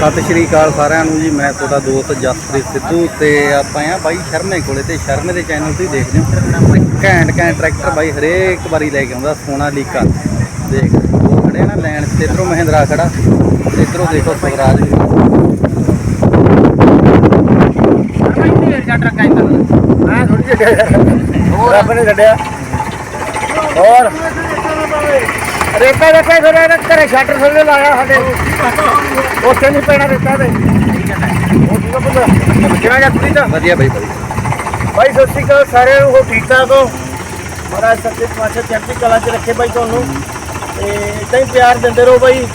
ਸਤਿ ਸ਼੍ਰੀ ਅਕਾਲ ਸਾਰਿਆਂ ਨੂੰ ਜੀ ਮੈਂ ਤੁਹਾਡਾ ਦੋਸਤ ਜਸਪ੍ਰੀਤ ਸਿੱਧੂ ਤੇ ਆਪਾਂ ਆ ਬਾਈ ਸ਼ਰਮੇ ਕੋਲੇ ਤੇ ਸ਼ਰਮੇ ਦੇ ਚੈਨਲ ਤੇ ਦੇਖਦੇ ਹੋ। ਘੈਂਟ ਘੈਂਟ ਟਰੈਕਟਰ ਬਾਈ ਹਰੇਕ ਵਾਰੀ ਲੈ ਕੇ ਆਉਂਦਾ ਸੋਨਾ ਲੀਕਾ। ਦੇਖ ਉਹ ਖੜੇ ਨਾ ਲੈਣ ਤੇ ਇਧਰੋਂ ਮਹਿੰਦਰਾ ਖੜਾ ਇਧਰੋਂ ਦੇਖੋ ਸਵਰਾਜ। ਵੀ ਰੱਬ ਨੇ ਛੱਡਿਆ। ਹੋਰ। ਰੇਤਾ ਰੱਖਿਆ ਫਿਰ ਇਹਨੇ ਘਰੇ ਸ਼ਟਰ ਥੱਲੇ ਲਾਇਆ ਸਾਡੇ। ਉੱਥੇ ਨਹੀਂ ਪੈਣਾ ਰੇਤਾ ਪੁੱਤ ਕਿਹੜਾ ਜਾ ਕੁੜੀ ਦਾ ਵਧੀਆ ਬਾਈ ਬਾਈ ਭਾਈ ਸਤਿ ਸ਼੍ਰੀ ਅਕਾਲ ਸਾਰਿਆਂ ਨੂੰ ਹੋ ਠੀਕ ਠਾਕ ਹੋ? ਮਹਾਰਾਜ ਸੱਚੇ ਪਾਤਸ਼ਾਹ ਚੜ੍ਹਦੀ ਕਲਾ 'ਚ ਰੱਖੇ ਭਾਈ ਤੁਹਾਨੂੰ। ਤੇ ਇਦਾਂ ਹੀ ਪਿਆਰ ਦਿੰਦੇ ਰਹੋ ਭਾਈ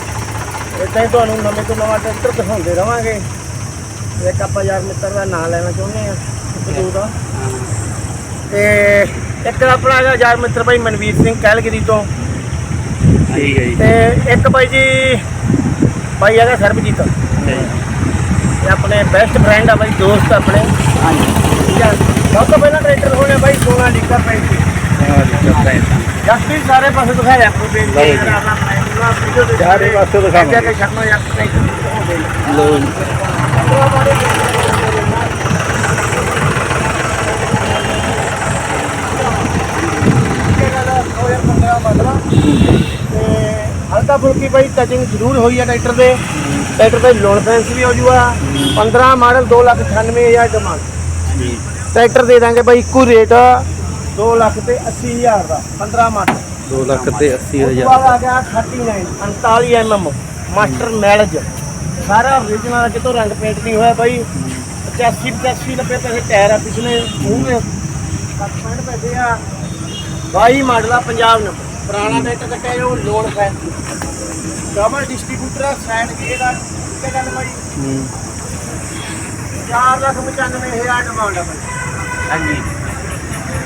ਇਦਾਂ ਹੀ ਤੁਹਾਨੂੰ ਨਵੇਂ ਤੋਂ ਨਵਾਂ ਟਰੈਕਟਰ ਦਿਖਾਉਂਦੇ ਰਵਾਂਗੇ। ਇੱਕ ਆਪਾਂ ਯਾਰ ਮਿੱਤਰ ਦਾ ਨਾਮ ਲੈਣਾ ਚਾਹੁੰਦੇ ਆ। ਬਜੂ ਦਾ ਤੇ ਇੱਕ ਆਪਣਾ ਯਾਰ ਮਿੱਤਰ ਭਾਈ ਮਨਵੀਰ ਸਿੰਘ ਕੈਲਗਰੀ ਤੋਂ। ਠੀਕ ਹੈ ਜੀ। ਤੇ ਇੱਕ ਭਾਈ ਜੀ ਭਾਈ ਹੈਗਾ ਸਰਬਜੀਤ। ਇਹ ਆਪਣੇ ਬੈਸਟ ਫਰੈਂਡ ਆ ਭਾਈ ਦੋਸਤ ਆਪਣੇ। ਹਾਂਜੀ। ਠੀਕ ਆ। ਸਭ ਤੋਂ ਪਹਿਲਾਂ ਟਰੈਕਟਰ ਹੋਣੇ ਭਾਈ ਸੋਨਾ ਲੀਕਾ ਪੈਂਤੀ ਜਸਪੀ ਸਾਰੇ ਪਾਸੇ ਦਿਖਾਇਆ ਆਪਣੀ ਬੇਨਤੀ। ਲਓ ਜੀ। ਸਾਰੇ ਪਾਸੇ ਦਿਖਾਵਾਂਗੇ। ਕਿ ਸ਼ਰਮਾ ਯਾਰ ਟਰੈਕਟਰ ਲੋ ਜੀ। ਹਲਕਾ ਫੁਲਕੀ ਭਾਈ ਟਚਿੰਗ ਜ਼ਰੂਰ ਹੋਈ ਹੈ ਟਰੈਕਟਰ ਦੇ। ਟਰੈਕਟਰ ਤੇ ਲੋਨ ਫੈਂਸ ਵੀ ਹੋ ਜੂਗਾ 15 ਮਾਡਲ 298000 ਡਿਮਾਂਡ ਟਰੈਕਟਰ ਦੇ ਦਾਂਗੇ ਭਾਈ ਇੱਕੋ ਰੇਟ 2 ਲੱਖ ਤੇ 80000 ਦਾ 15 ਮਾਡਲ। 2 ਲੱਖ ਤੇ 80 ਉਸ ਤੋਂ ਹਜ਼ਾਰ। ਬਾਅਦ ਆ ਗਿਆ 39 39 mm ਮਾਸਟਰ ਮੈਲਜ। ਸਾਰਾ origignal ਕਿਤੋਂ ਰੰਗ ਪੇਂਟ ਨਹੀਂ ਹੋਇਆ ਭਾਈ। 85 85 90 ਪੈਸੇ ਟਾਇਰ ਆ ਪਿਛਲੇ ਮੂੰਹ ਦੇ 60 ਪੈਸੇ ਆ। 22 ਮਾਡਲ ਆ ਪੰਜਾਬ ਨੰਬਰ। ਪੁਰਾਣਾ ਟਰੈਕਟਰ ਕੱਟਿਆ ਜੋ ਲੋਨ ਹੈ। ਡਬਲ ਡਿਸਟ੍ਰੀਬਿਊਟਰ ਆ ਸਾਈਡ ਗੇ ਦਾ ਹੈ ਗੱਲ ਭਾਈ? ਹੂੰ। 4 ਲੱਖ 95 ਹਜ਼ਾਰ ਡਿਮਾਂਡ ਆ ਭਾਈ। ਹਾਂਜੀ।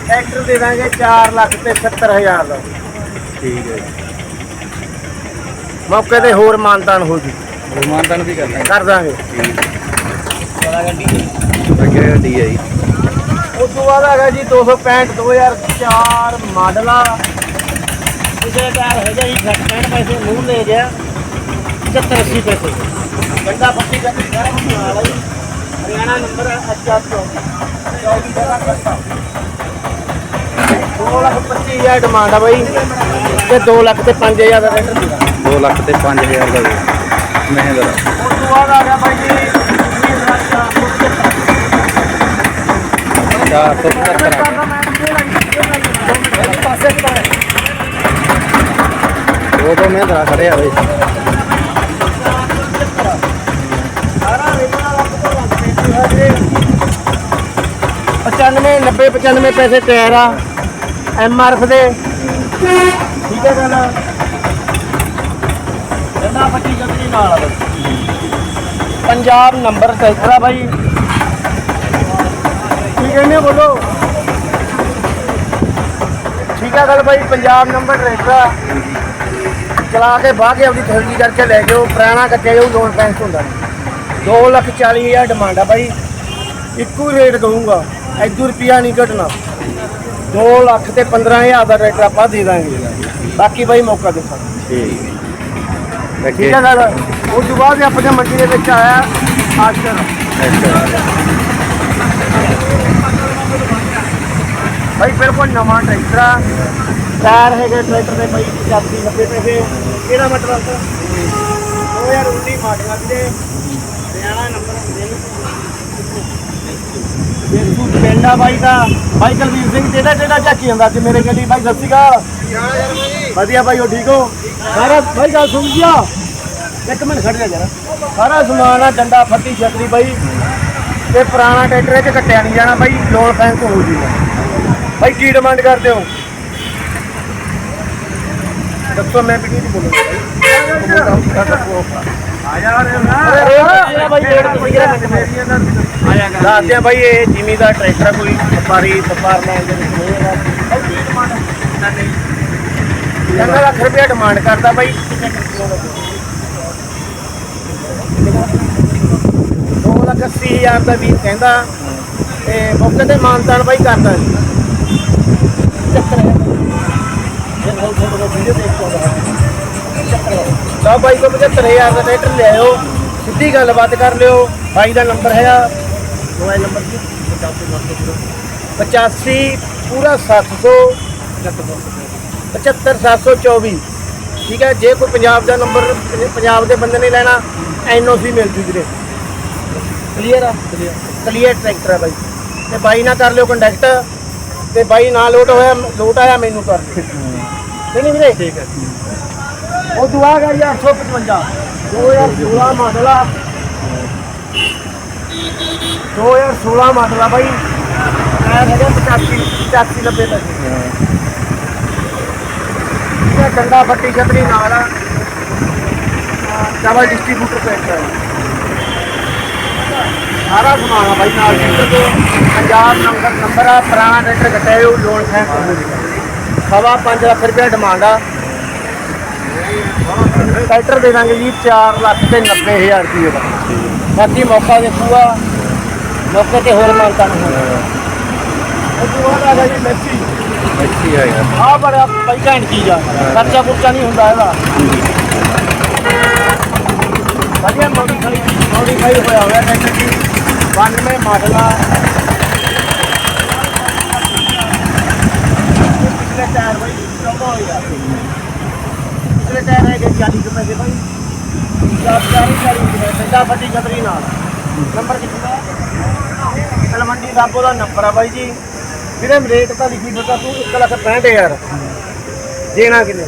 ਟਰੈਕਟਰ ਦੇ ਦਾਂਗੇ 4 ਲੱਖ ਤੇ 70 ਹਜ਼ਾਰ ਦਾ। ਠੀਕ ਹੈ ਮੌਕੇ ਤੇ ਹੋਰ ਮਾਨਤਾਨ ਹੋ ਜੂ। ਰਮਾਨਤਨ ਵੀ ਕਰਨਾ ਕਰ ਦਾਂਗੇ। ਅੱਗੇ ਗੱਡੀ ਹੈ ਜੀ। ਉਸ ਤੋਂ ਬਾਅਦ ਹੈਗਾ ਜੀ 265 2004 ਮਾਡਲ ਆ। ਕਿਸੇ ਟਾਇਰ ਹੈਗਾ ਜੀ 60 ਪੈਸੇ ਮੂੰਹ ਲੈ ਗਿਆ। 70 80 ਪੈਸੇ। ਗੰਡਾ ਪੱਤੀ ਦਾ ਸਾਰਾ ਮਾਲ ਹੈ ਹਰਿਆਣਾ ਨੰਬਰ 8400 ਚੌਕੀ ਦਾ ਰਸਤਾ 2 ਲੱਖ 25000 ਡਿਮਾਂਡ ਆ ਬਾਈ। ਤੇ 2 ਲੱਖ ਤੇ 5000 ਦਾ ਰੇਟ ਦਿੰਦਾ 2 ਲੱਖ ਤੇ 5000 ਦਾ ਮਹਿੰਦਰਾ। ਉਸ ਤੋਂ ਬਾਅਦ ਆ ਗਿਆ ਬਾਈ ਜੀ। 470 470 ਉਹ ਤੋਂ ਮਹਿੰਦਰਾ ਖੜਿਆ ਵੇ ਸਾਰਾ ਪਤਾ ਲੱਗ ਪੈਂਦੀ ਹੈ ਜੀ 95 90 95 ਪੈਸੇ ਟਾਇਰ ਆ ਐਮ ਆਰ ਐਫ ਦੇ। ਠੀਕ ਹੈ ਗੱਲ। ਜੰਨਾ ਪੱਟੀ ਜੰਨੀ ਨਾਲ? ਪੰਜਾਬ ਨੰਬਰ ਟਰੈਕਟਰ ਆ ਬਾਈ। ਕੀ ਕਹਿੰਦੇ ਬੋਲੋ? ਠੀਕ ਗੱਲ ਬਾਈ, ਪੰਜਾਬ ਨੰਬਰ ਟਰੈਕਟਰ ਆ ਚਲਾ ਕੇ ਬਾਹ ਕੇ ਆਪਣੀ ਖਰੀਦੀ ਕਰਕੇ ਲੈ ਜਾਓ, ਪੁਰਾਣਾ ਕੱਟਿਆ ਜਾਊ ਲੋਨ ਪੈਂਸ ਹੁੰਦਾ 2 ਲੱਖ 40 ਹਜ਼ਾਰ ਡਿਮਾਂਡ ਆ ਬਾਈ। ਇੱਕੋ ਰੇਟ ਦਊਂਗਾ ਐਦੂ ਰੁਪਿਆ ਨਹੀਂ ਘਟਣਾ। 2 ਲੱਖ ਤੇ 15000 ਦਾ ਟਰੈਕਟਰ ਆਪਾਂ ਦੇ ਦਾਂਗੇ। ਬਾਕੀ ਬਾਈ ਮੌਕਾ ਦੇਖੋ। ਠੀਕ ਠੀਕ ਹੈ ਗੱਲ। ਉਸ ਤੋਂ ਬਾਅਦ ਆਪਣੇ ਮੰਡੀ ਦੇ ਵਿੱਚ ਆਇਆ ਆਸ਼ਰ ਬਾਈ ਬਿਲਕੁਲ ਨਵਾਂ ਟਰੈਕਟਰ ਆ। ਟਾਇਰ ਹੈਗੇ ਟਰੈਕਟਰ ਦੇ ਬਾਈ 85 90 ਪੈਸੇ। ਕਿਹੜਾ ਮਤਲਬ? 2019 ਮਾਡਲ ਆ ਵੀਰੇ। ਹਰਿਆਣਾ ਨੰਬਰ ਹੁੰਦੇ ਨੇ। ਦੇਖੂ ਪਿੰਡਾ ਬਾਈ ਦਾ। ਬਾਈ ਕੁਲਵੀਰ ਸਿੰਘ, ਜਿਹੜਾ ਜਿਹੜਾ ਝਾਕੀ ਜਾਂਦਾ ਅੱਜ ਮੇਰੇ ਗੱਡੀ। ਬਾਈ, ਸਤਿ ਸ਼੍ਰੀ ਅਕਾਲ। ਵਧੀਆ ਬਾਈ ਹੋ ਠੀਕ ਹੋ? ਸਾਰਾ ਬਾਈ, ਗੱਲ ਸੁਣ ਗਿਆ ਇੱਕ ਮਿੰਟ ਖੜ ਜਾ ਜਰਾ। ਸਾਰਾ ਸਮਾਨ ਆ, ਡੰਡਾ, ਫੱਟੀ, ਛਤਰੀ ਬਾਈ। ਤੇ ਪੁਰਾਣਾ ਟਰੈਕਟਰ ਇਹ ਚ ਕੱਟਿਆ ਨਹੀਂ ਜਾਣਾ ਬਾਈ। ਲੋਨ ਫੈਂਸ ਹੋ ਜੂਗਾ ਬਾਈ ਕੀ ਡਿਮਾਂਡ ਕਰਦੇ ਹੋ? ਦੱਸੋ ਮੈਂ ਵੀ ਨਹੀਂ ਬੋਲੂੰਗਾ ਆ ਜਾ ਰੇ ਬਾਈ ਰੇਟ ਤੁਸੀਂ ਦੱਸਦੇ ਆ ਬਾਈ ਇਹ ਜਿਮੀ ਦਾ ਟਰੈਕਟਰ ਆ ਕੋਈ ਵਪਾਰੀ ਵਪਾਰ ਲੈਣ ਦੇ ਵਿੱਚ ਨਹੀਂ ਹੈਗਾ। ਬਾਈ ਕੀ ਡਿਮਾਂਡ ਨਹੀਂ ਤਿੰਨ ਲੱਖ ਰੁਪਏ ਡਿਮਾਂਡ ਕਰਦਾ ਬਾਈ ਦੋ ਲੱਖ ਅੱਸੀ ਹਜ਼ਾਰ ਦਾ ਵੀ ਕਹਿੰਦਾ ਤੇ ਮੌਕੇ ਤੇ ਮਾਨਤਾਨ ਬਾਈ ਕਰਦਾ। ਚੱਕਰ ਹੈ ਇਹ ਬਹੁਤ ਬਹੁਤ ਵੀਡੀਓ ਦੇਖ ਕੇ ਆਉਂਦਾ ਤਾਂ ਬਾਈ ਕੋ 75000 ਦਾ ਟਰੈਕਟਰ ਲੈ ਆਓ ਸਿੱਧੀ ਗੱਲਬਾਤ ਕਰ ਲਿਓ। ਬਾਈ ਦਾ ਨੰਬਰ ਹੈਗਾ ਮੋਬਾਈਲ ਨੰਬਰ ਜੀ 85 ਪੂਰਾ 700 75724 ਠੀਕ ਹੈ ਜੇ ਕੋਈ ਪੰਜਾਬ ਦਾ ਨੰਬਰ ਪੰਜਾਬ ਦੇ ਬੰਦੇ ਨੇ ਲੈਣਾ ਐਨਓਸੀ ਮਿਲ ਜੂ ਵੀਰੇ। ਕਲੀਅਰ ਆ? ਕਲੀਅਰ ਟਰੈਕਟਰ ਹੈ ਬਾਈ। ਤੇ ਬਾਈ ਨਾਲ ਕਰ ਲਿਓ ਕੰਟੈਕਟ ਤੇ ਬਾਈ ਨਾਲ ਲੋਟ ਹੋਇਆ ਲੋਟ ਆਇਆ ਮੈਨੂੰ ਕਰ ਠੀਕ ਨਹੀਂ ਵੀਰੇ। ਠੀਕ ਹੈ ਉਹ ਦੁਆ ਗਾ 855 2016 ਮਾਡਲ ਆ। 2016 ਮਾਡਲ ਆ ਬਾਈ। ਟਾਇਰ ਹੈਗਾ 85 85 90 ਤੱਕ। ਇਹ ਡੰਡਾ ਫੱਟੀ ਛਤਰੀ ਨਾਲ ਆ। ਡਬਲ ਡਿਸਟ੍ਰੀਬਿਊਟਰ ਟਰੈਕਟਰ ਹੈ ਸਾਰਾ ਸਮਾਨ ਆ ਬਾਈ ਨਾਲ ਟਰੈਕਟਰ ਦੇ ਪੰਜਾਬ ਨੰਬਰ ਨੰਬਰ ਆ ਪੁਰਾਣਾ ਟਰੈਕਟਰ ਉਹ ਲੋਨ ਫੈਂਸ ਸਵਾ 5 ਲੱਖ ਰੁਪਏ ਡਿਮਾਂਡ ਆ। ਟਰੈਕਟਰ ਦੇ ਦਾਂਗੇ ਜੀ 4 ਲੱਖ ਤੇ 90 ਹਜ਼ਾਰ ਰੁਪਏ ਦਾ। ਬਾਕੀ ਮੌਕਾ ਦੇਖੂਗਾ। ਮੌਕੇ ਤੇ ਹੋਰ ਮਾਨਤਾ ਨਹੀਂ ਹੋਣਾ ਉਹ ਤੋਂ ਬਾਅਦ ਆ ਗਿਆ ਜੀ ਮੈਸੀ ਅੱਛੀ ਹੈ ਯਾਰ ਆ ਬੜਾ ਭਾਈ ਘੈਂਟ ਚੀਜ਼ ਆ ਖਰਚਾ ਖੁਰਚਾ ਨਹੀਂ ਹੁੰਦਾ ਇਹਦਾ। ਵਧੀਆ ਮੋਡੀਫਾਈ ਮੋਡੀਫਾਈ ਹੋਇਆ ਹੋਇਆ ਟਰੈਕਟਰ ਜੀ। 92 ਮਾਡਲ। ਆ ਪਿਛਲੇ ਟਾਇਰ ਬਾਈ ਚੌੜਾ ਹੋਇਆ ਪਿਛਲੇ ਟਾਇਰ ਹੈਗੇ 40 ਕੁ ਪੈਸੇ ਬਾਈ। ਚਾਰ ਚਾਰ ਹੀ ਚਾਲੀ ਰੁਪਏ ਡੰਡਾ ਫੱਟੀ ਛਤਰੀ ਨਾਲ। ਨੰਬਰ ਕਿੰਨਾ ਤਲਮੰਡੀ ਸਾਬੋ ਦਾ ਨੰਬਰ ਆ ਬਾਈ ਜੀ। ਵੀਰੇ ਰੇਟ ਤਾਂ ਲਿਖੀ ਫਿਰਦਾ ਤੂੰ 1 ਲੱਖ 65000 ਦੇਣਾ ਕਿੰਨੇ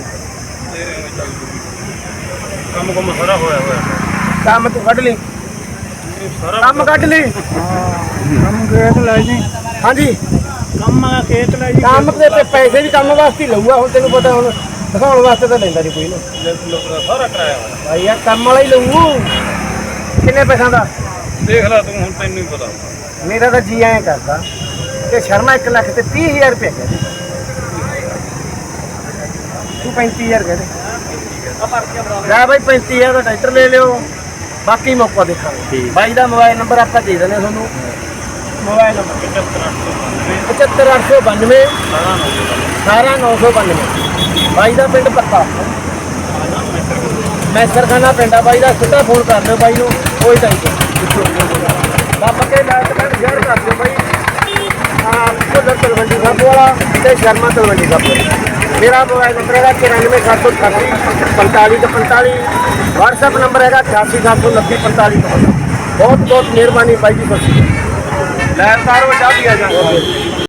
ਕੰਮ ਕੰਮ ਸਾਰਾ ਹੋਇਆ ਹੋਇਆ। ਕੰਮ ਤੂੰ ਕੱਢ ਲਈ। ਕੰਮ ਕੱਢ ਲਈ। ਕੰਮ ਖੇਤ ਲੈ ਜੀ? ਹਾਂਜੀ। ਕੰਮ ਆ ਖੇਤ ਲੈ ਜੀ ਕੰਮ ਤੇ ਤੇ ਪੈਸੇ ਵੀ ਕੰਮ ਵਾਸਤੇ ਹੀ ਲਊਗਾ ਹੁਣ ਤੈਨੂੰ ਪਤਾ ਹੁਣ ਦਿਖਾਉਣ ਵਾਸਤੇ ਤਾਂ ਲੈਂਦਾ ਨਹੀਂ ਕੋਈ ਨਾ। ਲੋਕ ਦਾ ਸਾਰਾ ਕਰਾਇਆ ਹੋਇਆ ਭਾਈ ਯਾਰ ਕੰਮ ਵਾਲਾ ਹੀ ਲਊ। ਕਿੰਨੇ ਪੈਸਿਆਂ ਦਾ? ਦੇਖ ਲੈ ਤੂੰ ਹੁਣ ਤੈਨੂੰ ਹੀ ਪਤਾ। ਮੇਰਾ ਤਾਂ ਜੀ ਐਂ ਕਰਦਾ ਤੇ ਸ਼ਰਮਾ 1 ਲੱਖ ਤੇ 30000 ਰੁਪਏ ਕਹਿੰਦੇ ਤੂੰ 35000 ਕਹਿੰਦੇ ਲੈ ਬਾਈ 35000 ਦਾ ਟਰੈਕਟਰ ਲੈ ਲਿਓ। ਬਾਕੀ ਮੌਕਾ ਦੇਖਾਂਗੇ। ਬਾਈ ਦਾ ਮੋਬਾਈਲ ਨੰਬਰ ਆਪਾਂ ਦੇ ਦਿੰਦੇ ਹਾਂ ਤੁਹਾਨੂੰ। ਮੋਬਾਈਲ ਨੰਬਰ 75892 18992 ਬਾਈ ਦਾ ਪਿੰਡ ਪੱਕਾ। ਮੈਂ ਸਰਖਾਨਾ ਪਿੰਡ ਆ। ਬਾਈ ਦਾ ਸਿੱਧਾ ਫੋਨ ਕਰ ਲਿਓ ਬਾਈ ਨੂੰ ਕੋਈ ਟੈਨਸ਼ਨ ਦੱਬ ਕੇ ਲਾਈਟ ਬੈਂਡ ਸ਼ੇਅਰ ਕਰ ਦਿਓ ਬਾਈ। ਆ ਕੋਲ ਤਲਵੰਡੀ ਸਾਹਿਬ ਵਾਲਾ ਤੇ ਸ਼ਰਮਾ ਤਲਵੰਡੀ ਸਾਹਿਬ ਵਾਲਾ। ਮੇਰਾ ਮੋਬਾਈਲ ਨੰਬਰ ਹੈਗਾ 94788 45 ਤੋਂ 45 WhatsApp ਨੰਬਰ ਹੈਗਾ 8879 45 ਤੋਂ 45 ਬਹੁਤ ਬਹੁਤ ਮਿਹਰਬਾਨੀ ਬਾਈ ਜੀ ਸਤਿ ਸ਼੍ਰੀ ਅਕਾਲ ਲੈ ਸਾਰੋ ਚਾਹ ਪੀਆ ਜਾ